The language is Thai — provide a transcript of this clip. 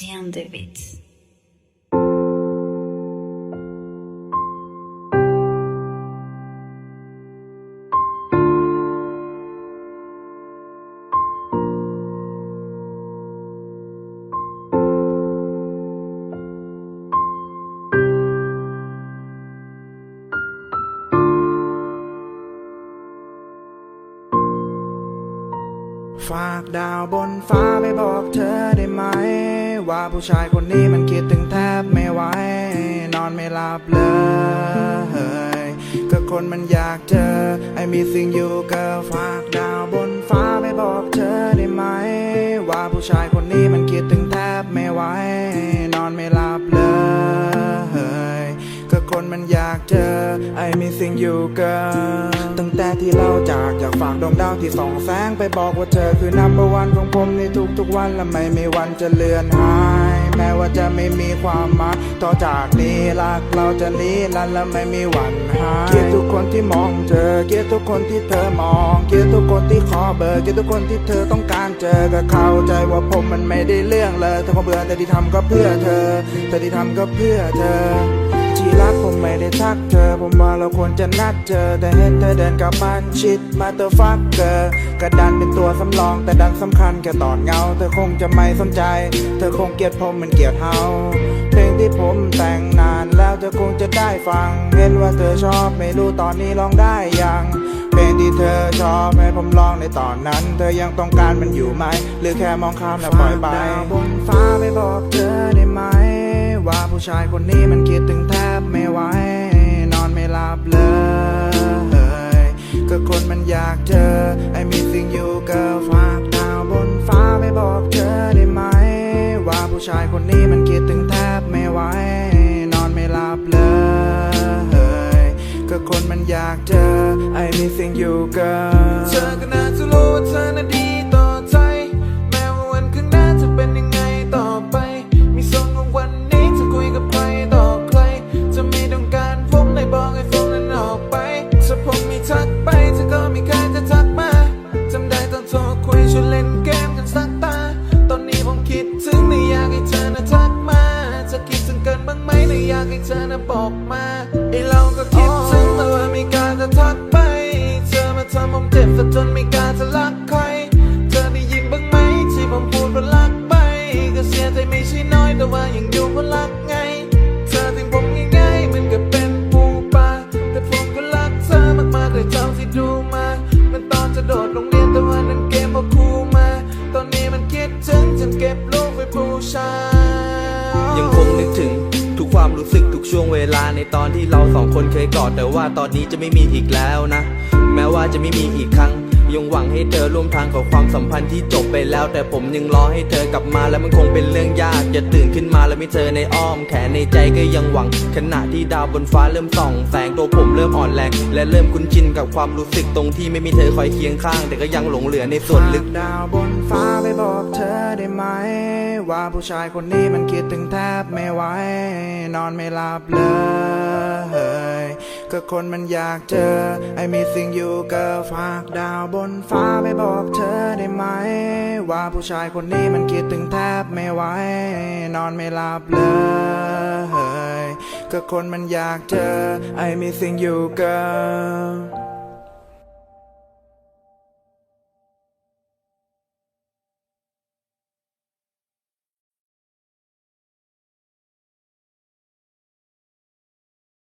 Damn David. ฝากดาวบนฟ้าไปบอกเธอได้ไหม ว่าผู้ชายคนนี้มันคิดถึงแทบไม่ไหวนอนไม่หลับเลยก็คนมันอยากเจอไอ้มีสิ่งอยู่ก็ฝากดาวบนฟ้าไปบอกเธอได้ไหม ว่าผู้ชายคนนี้มันคิดถึงากเจอไอ้มีสิ่งอยู่เกินตั้งแต่ที่เราจากอยากฝากดวงดาวที่ส่องแสงไปบอกว่าเธอคือนัมเบอร์วันของผมในทุกๆวัน และไม่มีวันจะเลือนหาย แม้ว่าจะไม่มีความหมายต่อจากนี้รักเราจะนี้ลันและไม่มีวันหายเกลียดทุกคนที่มองเธอเกลียดทุกคนที่เธอมองเกลียดทุกคนที่ขอเบอร์เกลียดทุกคนที่เธอต้องการเจอก็เข้าใจว่าผมมันไม่ได้เรื่องเลยแต่ผมเบื่อแต่ที่ทำก็เพื่อเธอ แต่ที่ทำก็เพื่อเธอ รักผมไม่ได้ทักเธอ ผมว่าเราควรจะนัดเจอ แต่เห็นเธอเดินกลับบ้านชิดมาเตอร์ฟักเกอร์กระดันเป็นตัวสำรองแต่ดันสำคัญแค่ตอนเงา เธอคงจะไม่สนใจ เธอคงเกลียดผมเหมือนเกลียดเฮาเพลงที่ผมแต่งนานแล้วเธอคงจะได้ฟัง เห็นว่าเธอชอบไม่รู้ตอนนี้ลองได้ยังเพลงที่เธอชอบให้ผมลองในตอนนั้น เธอยังต้องการมันอยู่ไหม หรือแค่มองข้ามแล้วปล่อยไปบนฟ้าไปบอกเธอได้ไหม ว่าผู้ชายคนนี้มันคิดถึงแทบ ไม่ไหว นอนไม่หลับเลย ก็คนมันอยากเจอ ไอ้มีสิ่งอยู่ก็ฝากดาวบนฟ้าไปบอกเธอได้ไหม ว่าผู้ชายคนนี้มันคิดถึงแทบไม่ไหว นอนไม่หลับเลย ก็คนมันอยากเจอ ไอ้มีสิ่งอยู่ก็ ไหมไม่อยากให้เธอน่ะบอกมาไอเราก็คิดถึงแต่ว่าไม่กล้าจะทักไป เธอมาทำผมเจ็บซะจน สึกทุกช่วงเวลาในตอนที่เราสองคนเคยกอดแต่ว่าตอนนี้จะไม่มีอีกแล้วนะ แม้ว่าจะไม่มีอีกครั้ง ยังหวังให้เธอร่วมทางกับความสัมพันธ์ที่จบไปแล้ว แต่ผมยังรอให้เธอกลับมาแล้วมันคงเป็นเรื่องยาก จะตื่นขึ้นมาแล้วไม่เจอในอ้อมแขนในใจก็ยังหวัง ขณะที่ดาวบนฟ้าเริ่มส่อง แสงตัวผมเริ่มอ่อนแรง และเริ่มคุ้นชินกับความรู้สึกตรงที่ไม่มีเธอคอยเคียงข้าง แต่ก็ยังหลงเหลือในส่วนลึกดาวบนฟ้าไปบอกเธอได้ไหม ว่าผู้ชายคนนี้มันคิดถึงแทบไม่ไหวนอนไม่หลับเลย ก็คนมันอยากเจอไอ้มีสิ่งอยู่ก็ฝากดาวบนฟ้าไปบอกเธอได้ไหม ว่าผู้ชายคนนี้มันคิดถึงแทบไม่ไหวนอนไม่หลับเลยก็คนมันอยากเจอไอ้มีสิ่งอยู่ก็